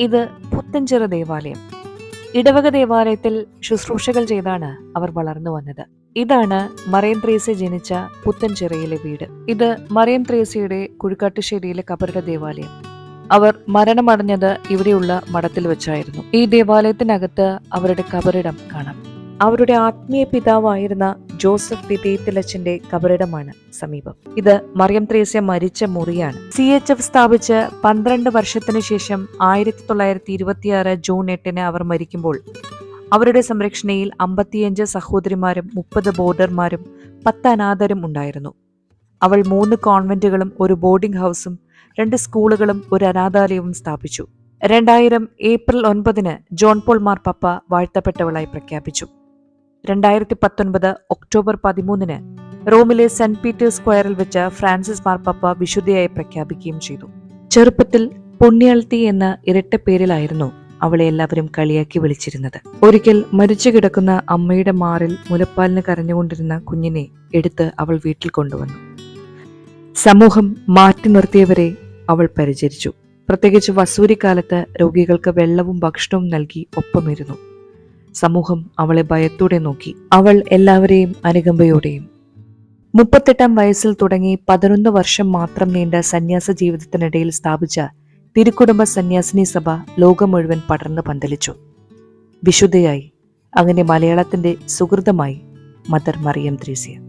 ഇത് പുത്തഞ്ചിറ ദേവാലയം. ഇടവക ദേവാലയത്തിൽ ശുശ്രൂഷകൾ ചെയ്താണ് അവർ വളർന്നു വന്നത്. ഇതാണ് മറിയം ത്രേസ്യ ജനിച്ച പുത്തൻചിറയിലെ വീട്. ഇത് മറിയം ത്രേസ്യയുടെ കുഴിക്കാട്ടുശ്ശേരിയിലെ കബറുടെ ദേവാലയം. അവർ മരണമടഞ്ഞത് ഇവിടെയുള്ള മഠത്തിൽ വെച്ചായിരുന്നു. ഈ ദേവാലയത്തിനകത്ത് അവരുടെ കബറിടം കാണാം. അവരുടെ ആത്മീയ പിതാവായിരുന്ന ജോസഫ് വിധേയത്തിലച്ചന്റെ കബറിടമാണ് സമീപം. ഇത് മറിയം ത്രേസ്യ മരിച്ച മുറിയാണ്. സി എച്ച് എഫ് സ്ഥാപിച്ച് പന്ത്രണ്ട് വർഷത്തിനു ശേഷം ആയിരത്തി തൊള്ളായിരത്തി ഇരുപത്തിയാറ് ജൂൺ എട്ടിന് അവർ മരിക്കുമ്പോൾ അവരുടെ സംരക്ഷണയിൽ അമ്പത്തിയഞ്ച് സഹോദരിമാരും മുപ്പത് ബോർഡർമാരും പത്ത് അനാഥരും ഉണ്ടായിരുന്നു. അവൾ മൂന്ന് കോൺവെന്റുകളും ഒരു ബോർഡിംഗ് ഹൗസും രണ്ട് സ്കൂളുകളും ഒരു അനാഥാലയവും സ്ഥാപിച്ചു. രണ്ടായിരം ഏപ്രിൽ ഒൻപതിന് ജോൺ പോൾ മാർ മാർപ്പാപ്പ വാഴ്ത്തപ്പെട്ടവളായി പ്രഖ്യാപിച്ചു. രണ്ടായിരത്തി പത്തൊൻപത് ഒക്ടോബർ പതിമൂന്നിന് റോമിലെ സെന്റ് പീറ്റേഴ്സ് സ്ക്വയറിൽ വെച്ച് ഫ്രാൻസിസ് മാർപ്പാപ്പ വിശുദ്ധയായി പ്രഖ്യാപിക്കുകയും ചെയ്തു. ചെറുപ്പത്തിൽ പുണ്യാൾത്തി എന്ന ഇരട്ട പേരിലായിരുന്നു അവളെ എല്ലാവരും കളിയാക്കി വിളിച്ചിരുന്നത്. ഒരിക്കൽ മരിച്ചു കിടക്കുന്ന അമ്മയുടെ മാറിൽ മുലപ്പാലിന് കരഞ്ഞുകൊണ്ടിരുന്ന കുഞ്ഞിനെ എടുത്ത് അവൾ വീട്ടിൽ കൊണ്ടുവന്നു. സമൂഹം മാറ്റി നിർത്തിയവരെ അവൾ പരിചരിച്ചു. പ്രത്യേകിച്ച് വസൂരിക്കാലത്ത് രോഗികൾക്ക് വെള്ളവും ഭക്ഷണവും നൽകി ഒപ്പമിരുന്നു. സമൂഹം അവളെ ഭയത്തോടെ നോക്കി. അവൾ എല്ലാവരെയും അനുകമ്പയോടെയും. മുപ്പത്തെട്ടാം വയസ്സിൽ തുടങ്ങി പതിനൊന്ന് വർഷം മാത്രം നീണ്ട സന്യാസ ജീവിതത്തിനിടയിൽ സ്ഥാപിച്ച തിരുക്കുടുംബ സന്യാസിനി സഭ ലോകം മുഴുവൻ പടർന്നു പന്തലിച്ചു. വിശുദ്ധയായി. അങ്ങനെ മലയാളത്തിന്റെ സുഹൃതമായി മദർ മറിയം ത്രേസ്യ.